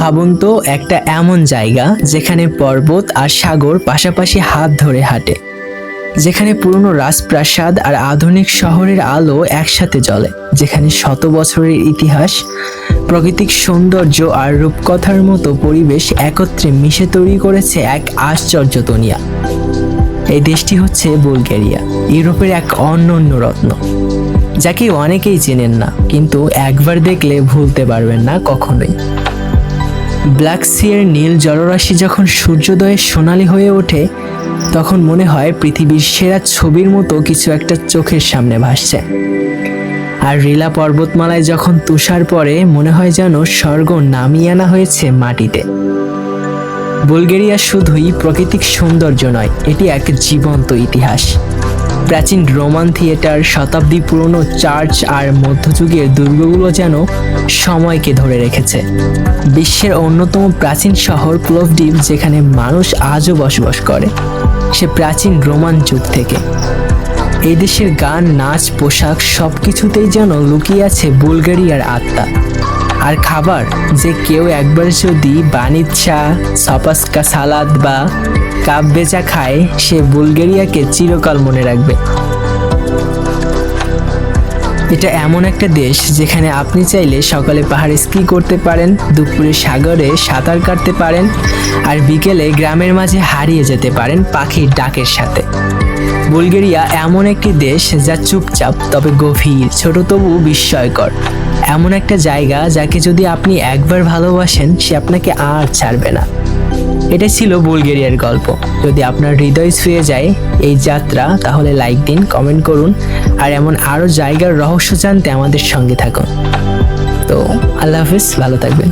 ভাবুন তো, একটা এমন জায়গা যেখানে পর্বত আর সাগর পাশাপাশি হাত ধরে হাঁটে, যেখানে পুরনো রাজপ্রাসাদ আর আধুনিক শহরের আলো একসাথে জ্বলে, যেখানে শত বছরের ইতিহাস, প্রাকৃতিক সৌন্দর্য আর রূপকথার মতো পরিবেশ একত্রে মিশে তৈরি করেছে এক আশ্চর্য দুনিয়া। এই দেশটি হচ্ছে বুলগেরিয়া, ইউরোপের এক অনন্য রত্ন, যাকে অনেকেই চেনেন না, কিন্তু একবার দেখলে ভুলতে পারবেন না কখনোই। ব্ল্যাক সিয়ের নীল জলরাশি যখন সূর্যোদয়ে সোনালি হয়ে ওঠে, তখন মনে হয় পৃথিবীর সেরা ছবির মতো কিছু একটা চোখের সামনে ভাসছে। আর রিলা পর্বতমালায় যখন তুষার পড়ে, মনে হয় যেন স্বর্গ নামিয়ে আনা হয়েছে মাটিতে। বুলগেরিয়া শুধুই প্রাকৃতিক সৌন্দর্য নয়, এটি এক জীবন্ত ইতিহাস। প্রাচীন রোমান থিয়েটার শতাব্দী পুরনো চার্চ আর মধ্যযুগের দুর্গগুলো যেন সময়কে ধরে রেখেছে। বিশ্বের অন্যতম প্রাচীন শহর প্লোভডিভ যেখানে মানুষ আজও বসবাস করে, সে প্রাচীন রোমান যুগ থেকে। এই দেশের গান, নাচ, পোশাক সব কিছুতেই যেন লুকিয়ে আছে বুলগেরিয়ার আত্মা। আর খাবার যে কেউ একবার যদি বানিচ্ছা, সপাস্কা সালাদ বা কাপ বেচা খায়, সে বুলগেরিয়াকে চিরকাল মনে রাখবে। এটা এমন একটা দেশ যেখানে আপনি চাইলে সকালে পাহাড়ে স্কি করতে পারেন, দুপুরে সাগরে সাঁতার কাটতে পারেন, আর বিকেলে গ্রামের মাঝে হারিয়ে যেতে পারেন পাখির ডাকের সাথে। বুলগেরিয়া এমন একটি দেশ যা চুপচাপ, তবে গভীর, ছোট তবু বিস্ময়কর। এমন একটা জায়গা যাকে যদি আপনি একবার ভালোবাসেন, সে আপনাকে আর ছাড়বে না। এটা ছিল বুলগেরিয়ার গল্প। যদি আপনার হৃদয় ছুঁয়ে যায় এই যাত্রা, তাহলে লাইক দিন, কমেন্ট করুন, আর এমন আরও জায়গার রহস্য জানতে আমাদের সঙ্গে থাকুন। তো, আল্লাহ হাফিজ, ভালো থাকবেন।